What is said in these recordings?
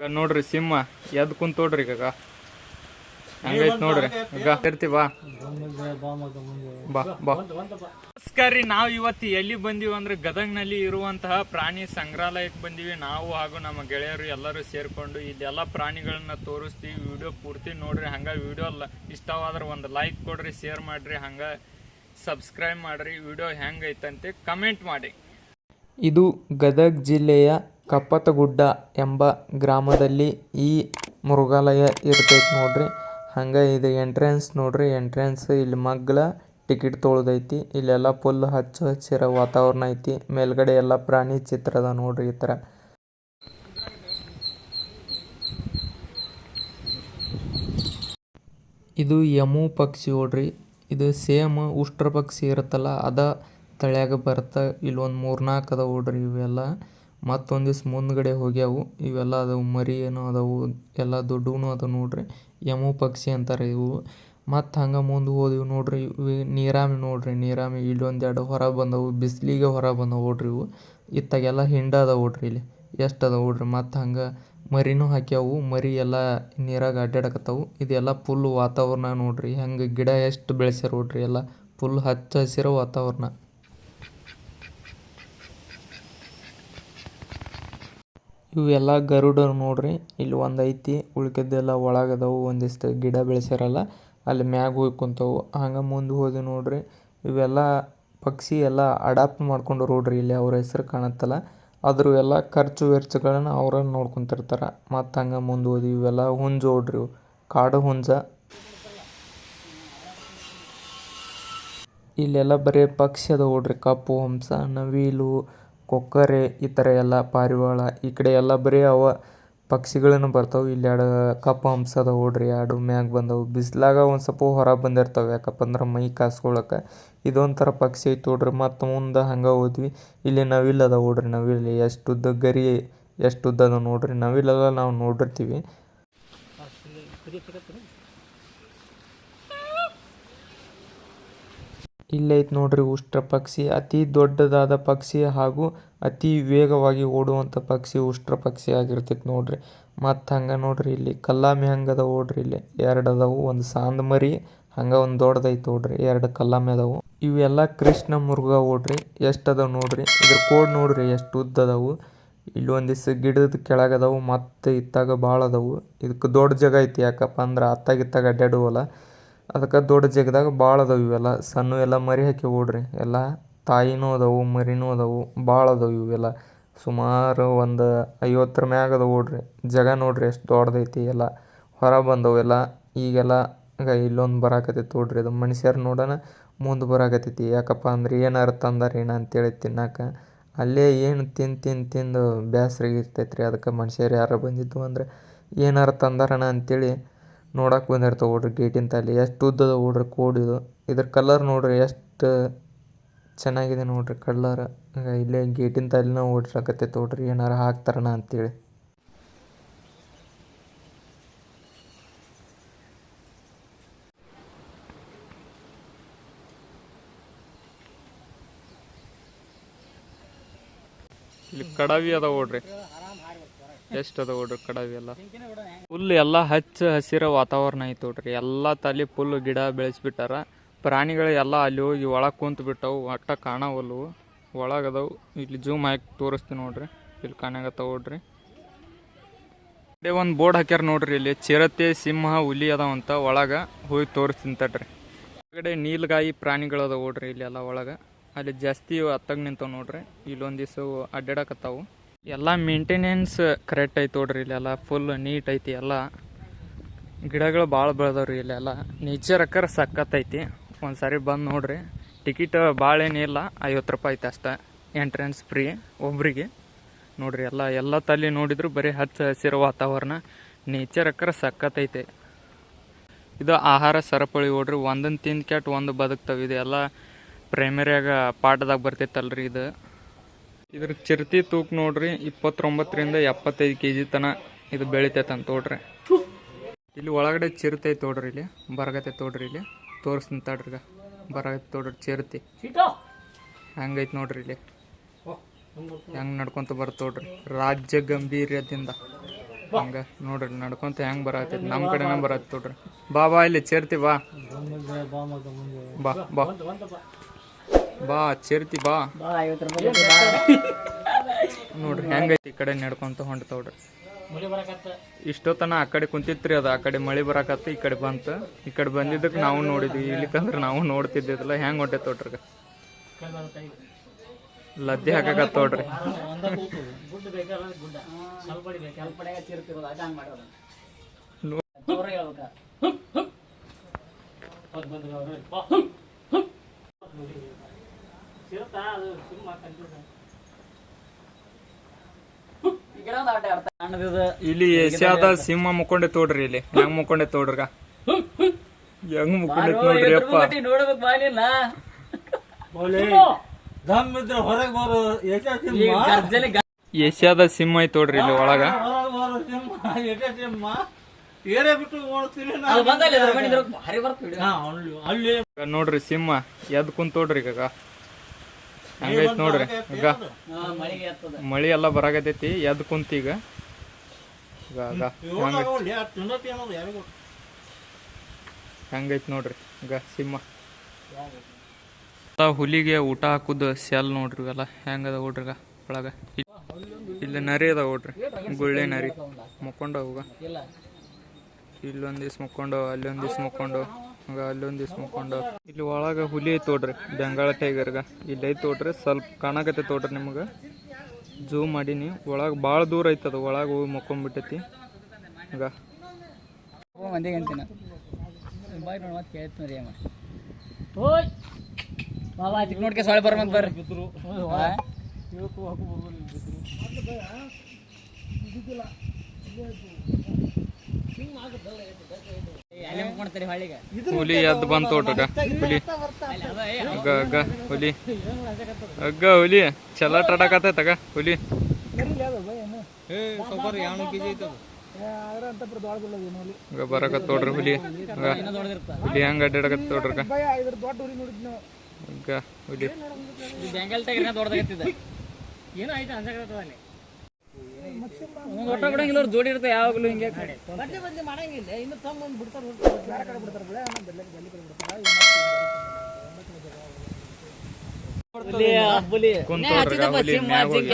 ನೋಡ್ರಿ ಸಿಂಹ, ಎದ್ ಕುಂತೋಡ್ರಿ ಈಗ ಹಂಗೈತ್ ನೋಡ್ರಿ. ಈಗ ಇರ್ತಿ ಬಾ. ಬಾ ಬಾ. ನಮಸ್ಕಾರ ರೀ ನಾವು ಇವತ್ತು ಎಲ್ಲಿ ಬಂದೀವಿ ಅಂದ್ರೆ ಗದಗ್ನಲ್ಲಿ ಇರುವಂತಹ ಪ್ರಾಣಿ ಸಂಗ್ರಹಾಲಯಕ್ಕೆ ಬಂದಿವಿ. ನಾವು ಹಾಗೂ ನಮ್ಮ ಗೆಳೆಯರು ಎಲ್ಲರೂ ಸೇರ್ಕೊಂಡು ಇದೆಲ್ಲ ಪ್ರಾಣಿಗಳನ್ನ ತೋರಿಸ್ತೀವಿ. ವಿಡಿಯೋ ಪೂರ್ತಿ ನೋಡ್ರಿ. ಹಂಗ ವಿಡಿಯೋ ಇಷ್ಟವಾದ್ರೆ ಒಂದು ಲೈಕ್ ಕೊಡ್ರಿ ಶೇರ್ ಮಾಡ್ರಿ, ಹಂಗ ಸಬ್ಸ್ಕ್ರೈಬ್ ಮಾಡ್ರಿ. ವಿಡಿಯೋ ಹೆಂಗೈತಂತೆ ಕಮೆಂಟ್ ಮಾಡಿ. ಇದು ಗದಗ್ ಜಿಲ್ಲೆಯ ಕಪ್ಪತಗುಡ್ಡ ಎಂಬ ಗ್ರಾಮದಲ್ಲಿ ಈ ಮೃಗಾಲಯ ಇರತೈತಿ ನೋಡ್ರಿ. ಹಂಗ ಇದು ಎಂಟ್ರೆನ್ಸ್ ನೋಡ್ರಿ. ಎಂಟ್ರೆನ್ಸ್ ಇಲ್ಲಿ ಮಗ್ಗಲ ಟಿಕೆಟ್ ತೊಳ್ದೈತಿ. ಇಲ್ಲೆಲ್ಲ ಫುಲ್ ಹಚ್ಚ ಹಸಿರ ವಾತಾವರಣ ಐತಿ. ಮೇಲ್ಗಡೆ ಎಲ್ಲ ಪ್ರಾಣಿ ಚಿತ್ರ ಅದ ನೋಡ್ರಿ ಈ ತರ. ಇದು ಯಮು ಪಕ್ಷಿ ನೋಡ್ರಿ. ಇದು ಸೇಮ್ ಉಷ್ಟ್ರ ಪಕ್ಷಿ ಇರುತ್ತಲ್ಲ, ಅದ ತಳ್ಯಾಗ ಬರ್ತಾ ಇಲ್ಲೊಂದು ಮೂರ್ನಾಲ್ಕು ಅದಾವ ನೋಡ್ರಿ ಇವೆಲ್ಲ. ಮತ್ತೊಂದಿವ್ಸ ಮುಂದ್ಗಡೆ ಹೋಗ್ಯಾವು ಇವೆಲ್ಲ ಅದಾವು, ಮರಿ ಏನೋ ಅದಾವು, ಎಲ್ಲ ದೊಡ್ಡವನು ಅದಾವು ನೋಡ್ರಿ. ಯಮು ಪಕ್ಷಿ ಅಂತಾರೆ ಇವು. ಮತ್ತು ಹಂಗೆ ಮುಂದೆ ಹೋದಿವಿ ನೋಡ್ರಿ, ಇವು ನೀರಾಮಿ ನೋಡ್ರಿ, ನೀರಾಮಿ ಇಲ್ಲೊಂದು ಎರಡು ಹೊರ ಬಂದವು, ಬಿಸಿಲಿಗೆ ಹೊರ ಬಂದವು ನೋಡ್ರಿ ಇವು. ಇತ್ತಾಗೆಲ್ಲ ಹಿಂಡ ಅದಾವ ನೋಡ್ರಿ ಇಲ್ಲಿ, ಎಷ್ಟು ಅದಾವ ನೋಡ್ರಿ. ಮತ್ತು ಹಂಗೆ ಮರಿನೂ ಹಾಕ್ಯಾವು, ಮರಿ ಎಲ್ಲ ನೀರಾಗ ಅಡ್ಡಾಡಕತ್ತಾವು ಇದೆಲ್ಲ ಫುಲ್ ವಾತಾವರಣ ನೋಡ್ರಿ, ಹೆಂಗೆ ಗಿಡ ಎಷ್ಟು ಬೆಳೆಸ್ಯಾರ ನೋಡ್ರಿ, ಎಲ್ಲ ಫುಲ್ ಹಚ್ಚ ಹಸಿರ ವಾತಾವರಣ. ಇವೆಲ್ಲ ಗರುಡ ನೋಡ್ರಿ. ಇಲ್ಲಿ ಒಂದು ಐತಿ, ಉಳ್ಕಿದ್ದೆಲ್ಲ ಒಳಗದವು, ಒಂದಿಷ್ಟು ಗಿಡ ಬೆಳೆಸ್ಯಾರಲ್ಲ, ಅಲ್ಲಿ ಮ್ಯಾಗ ಹೋಗಿ ಕುಂತವು. ಹಂಗೆ ಮುಂದೆ ಹೋದ್ವಿ ನೋಡ್ರಿ. ಇವೆಲ್ಲ ಪಕ್ಷಿ ಎಲ್ಲ ಅಡಾಪ್ಟ್ ಮಾಡ್ಕೊಂಡು ನೋಡ್ರಿ ಇಲ್ಲಿ ಅವ್ರ ಹೆಸರು ಕಾಣತ್ತಲ್ಲ. ಅದ್ರ ಎಲ್ಲ ಖರ್ಚು ವೆಚ್ಚಗಳನ್ನ ಅವ್ರ ನೋಡ್ಕೊಂತಿರ್ತಾರ. ಮತ್ತು ಹಂಗೆ ಮುಂದೆ ಹೋದ್ವಿ ಇವೆಲ್ಲ ಹುಂಜ ನೋಡ್ರಿ ಇವು. ಕಾಡು ಹುಂಜ. ಇಲ್ಲೆಲ್ಲ ಬರೀ ಪಕ್ಷಿ ಅದ ನೋಡ್ರಿ, ಕಪ್ಪು, ಹಂಸ, ನವಿಲು ಕೊಕ್ಕರೆ, ಈ ಥರ ಎಲ್ಲ ಪಾರಿವಾಳ, ಈ ಕಡೆ ಎಲ್ಲ ಬರೀ ಅವ ಪಕ್ಷಿಗಳನ್ನು ಬರ್ತಾವೆ. ಇಲ್ಲಿ ಎರಡು ಕಪ್ಪು ಹಂಸ ಅದಾವ ನೋಡ್ರಿ ಎರಡು ಮ್ಯಾಗ ಬಂದವು. ಬಿಸ್ಲಾಗ ಒಂದು ಸ್ವಲ್ಪ ಹೊರ ಬಂದಿರ್ತಾವೆ. ಯಾಕಪ್ಪ ಅಂದ್ರೆ ಮೈ ಕಾಸ್ಕೊಳಕ್ಕೆ ಇದೊಂಥರ ಪಕ್ಷಿ ಐತೆ ನೋಡ್ರಿ ಮತ್ತು ಮುಂದೆ ಹಂಗೆ ಹೋದ್ವಿ. ಇಲ್ಲಿ ನವಿಲು ಓಡ್ರಿ ನೋಡ್ರಿ ನವಿಲು. ಎಷ್ಟು ಉದ್ದ ಗರಿ ಎಷ್ಟು ಉದ್ದ ಅದ ನೋಡ್ರಿ. ನವಿಲೆಲ್ಲ ನಾವು ನೋಡಿರ್ತೀವಿ. ಇಲ್ಲೈತೆ ನೋಡ್ರಿ ಉಷ್ಟ್ರ ಪಕ್ಷಿ. ಅತಿ ದೊಡ್ಡದಾದ ಪಕ್ಷಿ ಹಾಗೂ ಅತಿ ವೇಗವಾಗಿ ಓಡುವಂತ ಪಕ್ಷಿ ಉಷ್ಟ್ರ ಪಕ್ಷಿ ಆಗಿರ್ತೈತೆ ನೋಡ್ರಿ. ಮತ್ತು ಹಂಗ ನೋಡ್ರಿ ಇಲ್ಲಿ ಕಲ್ಲಾಮಿ ಹಂಗೆ ಅದಾವ ನೋಡ್ರಿ ಇಲ್ಲಿ. ಎರಡು ಅದಾವು, ಒಂದು ಸಾಂದ್ ಮರಿ, ಹಂಗೆ ಒಂದು ದೊಡ್ಡದೈತೆ ನೋಡ್ರಿ. ಎರಡು ಕಲ್ಲಾಮಿ ಅದಾವು. ಇವೆಲ್ಲ ಕೃಷ್ಣ ಮೃಗ ನೋಡ್ರಿ ಎಷ್ಟು ಅದಾವ್ ನೋಡ್ರಿ? ಇದ್ರ ಕೋಡ್ ನೋಡ್ರಿ ಎಷ್ಟು ಉದ್ದ ಅದಾವು. ಇಲ್ಲಿ ಒಂದಿಷ್ಟು ಗಿಡದ ಕೆಳಗೆ ಅದಾವು, ಮತ್ತು ಇತ್ತಾಗ ಭಾಳ ಅದಾವು. ಇದಕ್ಕೆ ದೊಡ್ಡ ಜಾಗ ಐತಿ ಯಾಕಪ್ಪ ಅಂದ್ರೆ ಅತ್ತಾಗ ಇತ್ತಾಗ ಅಡ್ಡಾಡುವಲ್ಲ ಅದಕ್ಕೆ ದೊಡ್ಡ ಜಾಗದಾಗ ಭಾಳ ಅದಾವೆ ಇವೆಲ್ಲ ಸಣ್ಣ ಎಲ್ಲ ಮರಿ ಹಾಕಿ ನೋಡ್ರಿ ಎಲ್ಲ ತಾಯಿನೂ ಅದಾವು, ಮರಿನೂ ಅದಾವು, ಭಾಳ ಅದಾವು ಇವೆಲ್ಲ ಸುಮಾರು ಒಂದು ಐವತ್ತರ ಮ್ಯಾಗ ಅದಾವು ನೋಡ್ರಿ ಜಾಗ ನೋಡ್ರಿ ಎಷ್ಟು ದೊಡ್ಡದೈತಿ ಎಲ್ಲ. ಹೊರ ಬಂದವು ಎಲ್ಲ. ಈಗೆಲ್ಲ ಈಗ ಇಲ್ಲೊಂದು ಬರಾಕತ್ತೈತಿ ನೋಡ್ರಿ ಅದು ಮನುಷ್ಯರು ನೋಡೋಣ ಮುಂದೆ ಬರಾಕತ್ತೈತಿ. ಯಾಕಪ್ಪ ಅಂದ್ರೆ ಏನಾರು ತಂದಾರೇನ ಅಂತೇಳಿ ತಿನ್ನಕ್ಕೆ ಅಲ್ಲೇ ಏನು ತಿಂದು ತಿಂದು ತಿಂದು ಬೇಸ್ರಾಗಿ ಇರ್ತೈತೆ ರೀ ಅದಕ್ಕೆ ಮನುಷ್ಯರು ಯಾರು ಬಂದಿದ್ದು ಅಂದ್ರೆ ಏನಾರು ತಂದಾರಣ ಅಂತೇಳಿ ನೋಡಕ್ಕೆ ಬಂದಿರ್ತಾವೆ ನೋಡ್ರಿ ಗೇಟಿನ ತಲೆ. ಎಷ್ಟು ಉದ್ದದ ನೋಡ್ರಿ ಕೋಡ್ ಇದು. ಇದ್ರ ಕಲರ್ ನೋಡ್ರಿ, ಎಷ್ಟು ಚೆನ್ನಾಗಿದೆ ನೋಡ್ರಿ ಕಲರ್ ಇಲ್ಲೇ ಗೇಟಿನ ತಲೆನ ಓಡ್ಸಾಕತ್ತೈತೆ ನೋಡ್ರಿ ಏನಾರ ಹಾಕ್ತಾರಣ ಅಂತೇಳಿ. ಇಲ್ಲಿ ಕಡವಿ ಅದ ನೋಡ್ರಿ ಎಷ್ಟು ಅದ ನೋಡ್ರಿ ಕಡವಿ ಎಲ್ಲ? ಫುಲ್ ಎಲ್ಲ ಹಚ್ಚ ಹಸಿರ ವಾತಾವರಣ ಐತಿ ನೋಡ್ರಿ. ಎಲ್ಲ ತಲೆ ಫುಲ್ ಗಿಡ ಬೆಳೆಸ್ಬಿಟ್ಟಾರ. ಪ್ರಾಣಿಗಳು ಎಲ್ಲ ಅಲ್ಲಿ ಹೋಗಿ ಒಳಗೆ ಕುಂತು ಬಿಟ್ಟವು. ಒಟ್ಟ ಕಾಣವಲ್ವು. ಒಳಗದವು ಅದಾವು. ಇಲ್ಲಿ ಜೂಮ್ ಹಾಕಿ ತೋರಿಸ್ತೀನಿ ನೋಡ್ರಿ. ಇಲ್ಲಿ ಕಾಣಾಗತ್ತವ ನೋಡ್ರಿ. ಅದೇ ಒಂದು ಬೋರ್ಡ್ ಹಾಕ್ಯಾರ ನೋಡ್ರಿ ಇಲ್ಲಿ. ಚಿರತೆ, ಸಿಂಹ, ಹುಲಿ ಅದಾವಂತ ಒಳಗೆ ಹೋಗಿ ತೋರಿಸ್ತೀನಿ ತಡ್ರಿ. ಹೊರಗಡೆ ನೀಲ್ಗಾಯಿ ಪ್ರಾಣಿಗಳು ಅದಾವ ನೋಡ್ರಿ ಇಲ್ಲಿ ಎಲ್ಲ ಒಳಗೆ. ಅಲ್ಲಿ ಜಾಸ್ತಿ ಹತ್ತಾಗ ನಿಂತಾವ ನೋಡ್ರಿ. ಇಲ್ಲೊಂದು ದಿವಸ ಅಡ್ಡಾಡಕತ್ತಾವು ಎಲ್ಲ ಮೇಂಟೆನೆನ್ಸ್ ಕರೆಕ್ಟ್ ಐತಿ ನೋಡ್ರಿ ಇಲ್ಲೆಲ್ಲ ಫುಲ್ ನೀಟ್ ಐತಿ ಎಲ್ಲ. ಗಿಡಗಳು ಭಾಳ ಬೆಳೆದವ್ರಿ ಇಲ್ಲೆಲ್ಲ. ನೇಚರ್ ಅಕ್ಕರ ಸಕ್ಕತ್ತೈತಿ ಒಂದು ಬಂದು ನೋಡ್ರಿ. ಟಿಕೆಟ್ ಭಾಳ ಏನಿಲ್ಲ ಐವತ್ತು ರೂಪಾಯಿ ಐತೆ ಅಷ್ಟೇ. ಎಂಟ್ರೆನ್ಸ್ ಫ್ರೀ ಒಬ್ರಿಗೆ. ನೋಡ್ರಿ ಎಲ್ಲ ಎಲ್ಲ ತಲೆ ನೋಡಿದ್ರು ಬರೀ ಹಚ್ಚ ಹಸಿರು ವಾತಾವರಣ. ನೇಚರ್ ಅಕ್ಕರ ಸಕ್ಕತ್ತೈತೆ ಇದು ಆಹಾರ ಸರಪಳಿ ನೋಡ್ರಿ. ಒಂದನ್ನು ತಿಂದು ಕೆಟ್ಟು ಒಂದು ಬದುಕ್ತಾವೆ. ಇದು ಎಲ್ಲ ಪ್ರೈಮರಿಯಾಗ ಪಾಠದಾಗ ಬರ್ತೈತಲ್ರಿ ಇದು. ಇದ್ರ ಚಿರತಿ ತೂಕ ನೋಡ್ರಿ ಇಪ್ಪತ್ತೊಂಬತ್ತರಿಂದ ಎಪ್ಪತ್ತೈದು ಕೆ ಜಿ ತನ ಇದು ಅಂತ ನೋಡ್ರಿ ಇಲ್ಲಿ ಒಳಗಡೆ ಚಿರತೆ ತೋಡ್ರಿ ಇಲ್ಲಿ ಬರಗತೈತೆ ತೋಡ್ರಿ ಇಲ್ಲಿ. ತೋರಿಸ್ತೀನಿ ತಡ್ರಿ ಈಗ. ಬರಗೈತೆ ನೋಡ್ರಿ ಚಿರತಿ. ಹಂಗೈತೆ ನೋಡ್ರಿ ಇಲ್ಲಿ. ಹೆಂಗ್ ನಡ್ಕೊಂತ ಬರ್ತ ನೋಡ್ರಿ ರಾಜ್ಯ ಗಂಭೀರ್ಯದಿಂದ. ಹಂಗ ನೋಡ್ರಿ ನಡ್ಕೊಂತ ಹೆಂಗ್ ಬರತ್ತೈತಿ ನಮ್ಮ ಕಡೆನ ಬರತ್ತೆ ನೋಡ್ರಿ ಬಾ ಬಾ ಇಲ್ಲಿ ಚೇರ್ತಿ ಬಾ. ಬಾ ಬಾ. ಬಾ ಚೇರ್ತಿ ಬಾ. ನೋಡ್ರಿ ಹೆಂಗೈತಿ ಈ ಕಡೆ ನಡ್ಕೊಂತ ಹೊಂಟ್ತವ್ರಿ. ಇಷ್ಟೊತ್ತನ ಆ ಕಡೆ ಕುಂತಿತ್ರಿ ಅದು ಆ ಕಡೆ ಮಳಿ ಬರಾಕತ್ತ ಈ ಕಡೆ ಬಂತ. ಈ ಕಡೆ ಬಂದಿದ್ದಕ್ಕೆ ನಾವು ನೋಡಿದ್ವಿ ಇಲ್ಲಿಕಂದ್ರೆ ನಾವು ನೋಡ್ತಿದ್ದಿದ್ದಲ್ಲ ಹೆಂಗ್ ಹೊಂಟೈತ್ ನೋಡ್ರಿ ಲದ್ದೆ ಹಾಕಕತ್ತ ನೋಡ್ರಿ ಇಲ್ಲಿ ಏಷ್ಯಾದ ಸಿಂಹ ಮುಕ್ಕೊಂಡೆ ತೋಡ್ರಿ ಇಲ್ಲಿ. ಹೆಂಗ್ ಮುಕ್ಕೊಂಡೆ ತೋಡ್ರಿಗ? ಹೆಂಗ್ ಮುಕ್ಕೊಂಡೆ ನೋಡ್ರಿ ಅಪ್ಪ? ನೋಡ್ಬೇಕು ಬಾನಿಲ್ಲ ದಮ್ ಇದ್ರೆ ಹೊರಗೆ ಬರೋ ಏಕ ಸಿಂಹ? ಗರ್ಜನೆ ಏಷ್ಯಾದ ಸಿಂಹ ಐತ್ ತೋಡ್ರಿ ಇಲ್ಲಿ ಒಳಗ. ನೋಡ್ರಿ ಸಿಂಹ ಎದ್ ಕುಂತೋಡ್ರಿ ಈಗ. ಹಂಗೈತ್ ನೋಡ್ರಿ. ಈಗ ಮಳಿ ಎಲ್ಲ ಬರಾಕತೈತಿ ಎದ್ ಕುಂತಿ ಈಗ. ಹಂಗೈತಿ ನೋಡ್ರಿ ಈಗ ಸಿಂಹ. ಎಲ್ಲ ಹುಲಿಗೆ ಊಟ ಹಾಕುದು ಸೆಲ್ ನೋಡ್ರಿ ಇವೆಲ್ಲ ಹೆಂಗದ ಹುಡ್ರಿಗ ಒಳಗ. ಇಲ್- ಇಲ್ಲಿ ನರಿ ಅದ ನೋಡ್ರಿ ಗುಳ್ಳೆ ನರಿ ಮುಕ್ಕೊಂಡ ಹೋಗ ಇಲ್ಲ. ಇಲ್ಲೊಂದ್ ದಿವ್ಸ ಮುಕ್ಕೊಂಡು ಅಲ್ಲೊಂದ್ ದಿವ್ಸ ಮುಕ್ಕೊಂಡು ಹಂಗ ಅಲ್ಲೊಂದ್ ದಿವ್ಸ ಮುಕ್ಕೊಂಡು ಇಲ್ಲಿ ಒಳಗ ಹುಲಿ ಐತ್ ನೋಡ್ರಿ ಬೆಂಗಾಳ ಟೈಗರ್ಗ ಇಲ್ಲಿ ಐತ್ ನೋಡ್ರಿ ಸ್ವಲ್ಪ ಕಾಣಕತ್ತೈತಿ ನೋಡ್ರಿ ನಿಮ್ಗ. ಜೂಮ್ ಮಾಡೀನಿ. ಒಳಗ ಭಾಳ ದೂರ ಐತದ ಒಳಗ ಹೋಗಿ ಮುಕ್ಕೊಂಡ್ಬಿಟ್ಟೈತಿ ಹಂಗ. ಮಂದಿಗೆ ಅಂತೀನ. ಬಾಯ್ ನೋಡಿ ಮತ್ತೆ ಕೇಳ್ತ ನೋಡಿ ಏನ್ ಮಾಡಿ ಓಯ್ ಬಾಬಾ ಚಿಕ್ಕ ನೋಡ್ಕೆ ಸೊಳ್ಳೆ ಬರ್ಮಂತ ಬರ್ರಿ. ಹುಲಿ ಎದ್ದು ಬಂತ ಹುಲಿ. ಅಗ್ಗ ಅಗ್ಗ ಹುಲಿ. ಅಗ್ಗ ಹುಲಿ. ಚಲಾಟ್ ಅಗ ಹುಲಿ. ಬರಕ ತೋಡ್ರಿ ನೋಡ್ರಿ ಹುಲಿ ತೋಡ್ರಿ ಹುಲಿ. ಹೆಂಗ ಅಡ್ಡಾಡಕತ್ತ ನೋಡ್ರಿಗ ಅಗ್ಗ ಹುಲಿ. ಏನೋ ಆಯ್ತು ಒಂದೊಂದು ಒಟ್ಟ ಬಿಡಂಗಿಲ್ಲ ಅವ್ರು ಜೋಡಿ ಇರುತ್ತೆ ಯಾವಾಗಲೂ ಹಿಂಗೆ ಕುಂತೋಡ್ರಿಗ ಹುಲಿ. ಮ್ಯಾಗ ಹೋಗಿ.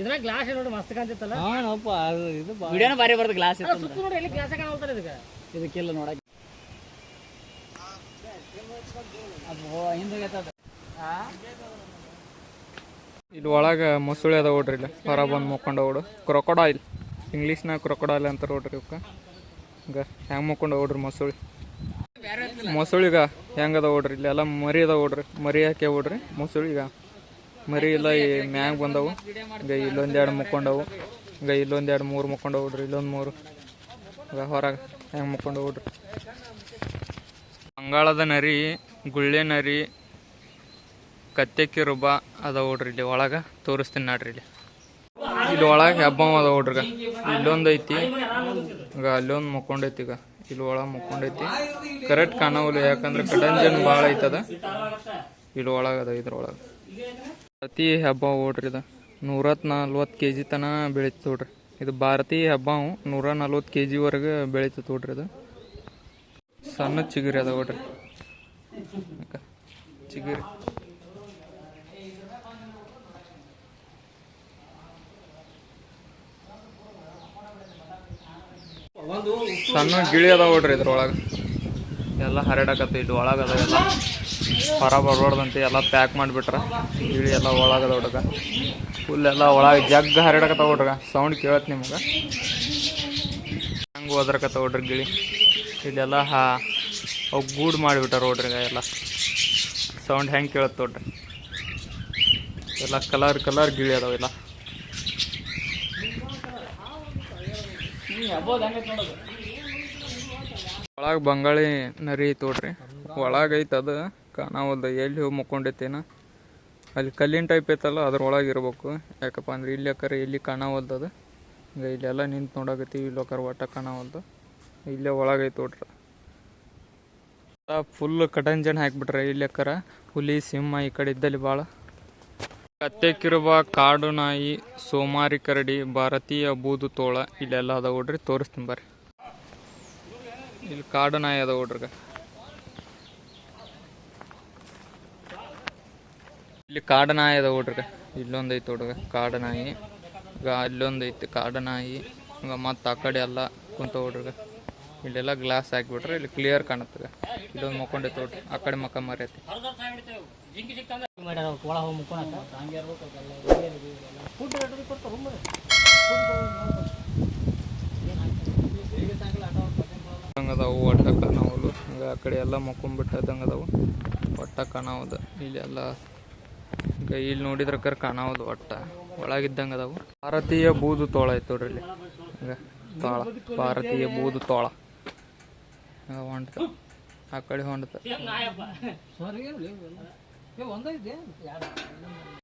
ಇದ್ರಾಗ ಗ್ಲಾಸ್ ನೋಡಿ ಮಸ್ತ್ ಕಾಣ್ತಿತ್ತಲ್ಲ? ಇದು ವಿಡಿಯೋನ ಬಾರಿ ಬರ್ತದೆ ಗ್ಲಾಸ್ ಇತ್ತು ನೋಡಿ ಎಲ್ಲಿ ಗ್ಲಾಸ್ ಕಾಣಲ್ತಾರೆ ಇದಕ್ಕೆ? ಇದಕ್ಕೆಲ್ಲ ನೋಡಕ್ಕೆ. ಅದು ಹಿಂದೆ ಇಲ್ಲಿ ಒಳಗೆ ಮೊಸಳೆ ಅದ ನೋಡ್ರಿ ಇಲ್ಲಿ. ಹೊರ ಬಂದು ಮುಕ್ಕೊಂಡ ಓಡು ಕ್ರೊಕೊಡಾಯಿಲ್ ಇಂಗ್ಲೀಷ್ನಾಗ ಕ್ರೊಕೊಡಾಯಿಲ್ ಅಂತ ನೋಡ್ರಿ ಇವಕ್ಕ. ಈಗ ಹೆಂಗೆ ಮುಕ್ಕೊಂಡು ಓಡ್ರಿ ಮೊಸಳಿ. ಮೊಸಳಿಗ ಹೆಂಗದ ಓಡ್ರಿ ಇಲ್ಲಿ. ಎಲ್ಲ ಮರಿ ಅದ ಓಡ್ರಿ ಮರಿ ಹಾಕಿ ಓಡ್ರಿ ಮೊಸಳಿಗ ಮರಿ ಇಲ್ಲ, ಈ ಮ್ಯಾಗ ಬಂದವು. ಈಗ ಇಲ್ಲೊಂದೆರಡು ಮುಕ್ಕೊಂಡವು ಈಗ ಇಲ್ಲೊಂದೆರಡು ಮೂರು ಮುಕ್ಕೊಂಡು ಓಡ್ರಿ ಇಲ್ಲೊಂದು ಮೂರು. ಈಗ ಹೊರಗೆ ಹೆಂಗೆ ಮುಕ್ಕೊಂಡು ಓಡ್ರಿ ಬಂಗಾಳದ ನರಿ, ಗುಳ್ಳೆ ನರಿ ಕತ್ತೆಕ್ಕಿ ಕಿರುಬ ಅದ ನೋಡ್ರಿ ಇಲ್ಲಿ, ಒಳಗ ತೋರಿಸ್ತೀನಿ ನೋಡ್ರಿ ಇಲ್ಲಿ. ಇಲ್ಲಿ ಒಳಗ ಹಬ್ಬ ಅದ ನೋಡ್ರಿಗ. ಇಲ್ಲೊಂದು ಐತಿ, ಈಗ ಅಲ್ಲೊಂದು ಮುಕ್ಕೊಂಡೈತಿ ಈಗ. ಇಲ್ಲಿ ಒಳಗ ಮುಕ್ಕೊಂಡೈತಿ. ಕರೆಕ್ಟ್ ಕಾಣವಲ್ಲ ಯಾಕಂದ್ರೆ ಕಡಂಜನ್ ಭಾಳ ಐತದ. ಇಲ್ಲಿ ಒಳಗ ಅದ ಇದ್ರೊಳಗೆ. ಪ್ರತಿ ಹಬ್ಬ ನೋಡ್ರಿ ಇದು. ನೂರತ್ ನಲ್ವತ್ತು ಕೆ ಜಿ ತನ ಬೆಳೀತು ನೋಡ್ರಿ. ಇದು ಭಾರತೀಯ ಹಬ್ಬ ನೂರ ನಲ್ವತ್ತು ಕೆ ಜಿವರೆಗೆ ಬೆಳೀತು ನೋಡ್ರಿ ಅದು ಸಣ್ಣ ಚಿಗುರಿ ಅದ ನೋಡ್ರಿ. ಚಿಗುರಿ. ಸಣ್ಣ ಗಿಳಿ ಅದಾವ ನೋಡ್ರಿ ಇದ್ರೊಳಗೆ. ಎಲ್ಲ ಹರಡಕತ್ತ ಇದು ಒಳಗೆ ಅದ ಎಲ್ಲ. ಹೊರ ಬರ್ಬಾರ್ದಂತೆ ಎಲ್ಲ ಪ್ಯಾಕ್ ಮಾಡಿಬಿಟ್ರ. ಗಿಳಿ ಎಲ್ಲ ಒಳಗದ ಹುಡುಗ ಫುಲ್ ಎಲ್ಲ ಒಳಗೆ ಜಗ್ ಹರಡಕತ್ತ ಹುಡುಗ ಸೌಂಡ್ ಕೇಳತ್ತೆ ನಿಮ್ಗೆ. ಹಂಗೆ ಓದ್ರಕತ್ತ ನೋಡ್ರಿ ಗಿಳಿ. ಇಲ್ಲೆಲ್ಲ ಹಾ ಅವು ಗೂಡು ಮಾಡಿಬಿಟ್ಟಾರ ನೋಡ್ರಿ ಎಲ್ಲ. ಸೌಂಡ್ ಹೆಂಗೆ ಕೇಳತ್ತೆ ನೋಡ್ರಿ. ಎಲ್ಲ ಕಲರ್ ಕಲರ್ ಗಿಳಿ ಅದಾವೆಲ್ಲ ಒಳಗೆ ಬಂಗಾಳಿ ನರಿ ತೋಡ್ರಿ. ನೋಡ್ರಿ ಒಳಗೆ ಐತೆ ಅದು ಕಾಣಾವಲ್ದು ಎಲ್ಲಿ ಹೋಗಿ ಮುಕ್ಕೊಂಡೈತೇನ ಅಲ್ಲಿ ಕಲ್ಲಿನ ಟೈಪ್ ಐತಲ್ಲ, ಅದ್ರೊಳಗೆ ಇರ್ಬೇಕು. ಯಾಕಪ್ಪ ಅಂದ್ರೆ ಇಲ್ಲಿ ಯಾಕರೆ ಇಲ್ಲಿ ಕಾಣಾವಲ್ದು ಅದು. ಇಲ್ಲೆಲ್ಲ ನಿಂತು ನೋಡಕತ್ತೀವಿ, ಇಲ್ಲಿ ಹೋಗಾರ ಒಟ್ಟ ಕಾಣವಲ್ದು ಇಲ್ಲೇ ಒಳಗೈತೆ ನೋಡ್ರಿ ಫುಲ್ ಕಟಂಜನ್ ಹಾಕ್ಬಿಟ್ರೆ ಇಲ್ಲಿ ಯಾಕರ ಹುಲಿ, ಸಿಂಹ ಈ ಕಡೆ ಇದ್ದಲ್ಲಿ ಭಾಳ ಕತ್ತೆ ಕಿರುಬ ಕಾಡು ನಾಯಿ ಸೋಮಾರಿ ಕರಡಿ ಭಾರತೀಯ ಬೂದು ತೋಳ. ಇಲ್ಲೆಲ್ಲ ಅದ ನೋಡ್ರಿ ತೋರಿಸ್ತೀನಿ ಬರ್ರಿ. ಇಲ್ಲಿ ಕಾಡು ನಾಯಿ ಅದ ನೋಡ್ರಿಗ ಇಲ್ಲಿ ಕಾಡು ನಾಯಿ ಅದ ನೋಡ್ರಿಗ ಇಲ್ಲೊಂದು ಐತೆ ಹುಡುಗ, ಕಾಡು ನಾಯಿ. ಈಗ ಅಲ್ಲೊಂದು ಐತಿ ಕಾಡು ನಾಯಿ. ಈಗ ಮತ್ತೆ ಆ ಕಡೆ ಎಲ್ಲ ಕುಂತ ಹುಡ್ರಿಗ. ಇಲ್ಲೆಲ್ಲ ಗ್ಲಾಸ್ ಹಾಕಿಬಿಟ್ರೆ ಇಲ್ಲಿ ಕ್ಲಿಯರ್ ಕಾಣತ್ತಗ ಇಲ್ಲೊಂದು ಮಕ್ಕೊಂಡೈತೆ ನೋಡ್ರಿ, ಆ ಕಡೆ ಮಕ್ಕ ಮರೈತಿ ಮಾಡ್ಯಾರ ಒಳ ಹೋಗಿ ಮುಕ್ಕೊಳಕ ಹಂಗೆ ಫುಡ್ ಕೊಡ್ತಾರ ರೂಮ್ ಅದಾವು ಒಟ್ಟ ಕಾಣವಲು. ಹಂಗೆ ಆ ಕಡೆ ಎಲ್ಲ ಮಕ್ಕೊಂಬಿಟ್ಟದಂಗೆ ಅದಾವು ಒಟ್ಟ ಕಾಣವದ. ಇಲ್ಲೆಲ್ಲ ಈಗ ಇಲ್ಲಿ ನೋಡಿದ್ರ ಕರ್ ಕಾಣವದು ಒಟ್ಟ ಒಳಗಿದ್ದಂಗೆ ಅದಾವು ಭಾರತೀಯ ಬೂದು ತೋಳ ಐತೆ ನೋಡ್ರಿ ಇಲ್ಲಿ. ಹಂಗ ತೋಳ. ಭಾರತೀಯ ಬೂದು ತೋಳ. ಹಂಗ ಹೊಂಟ ಆ ಕಡೆ ಹೊಂಟ ಸಾರಿ ಒಂದೈತೆ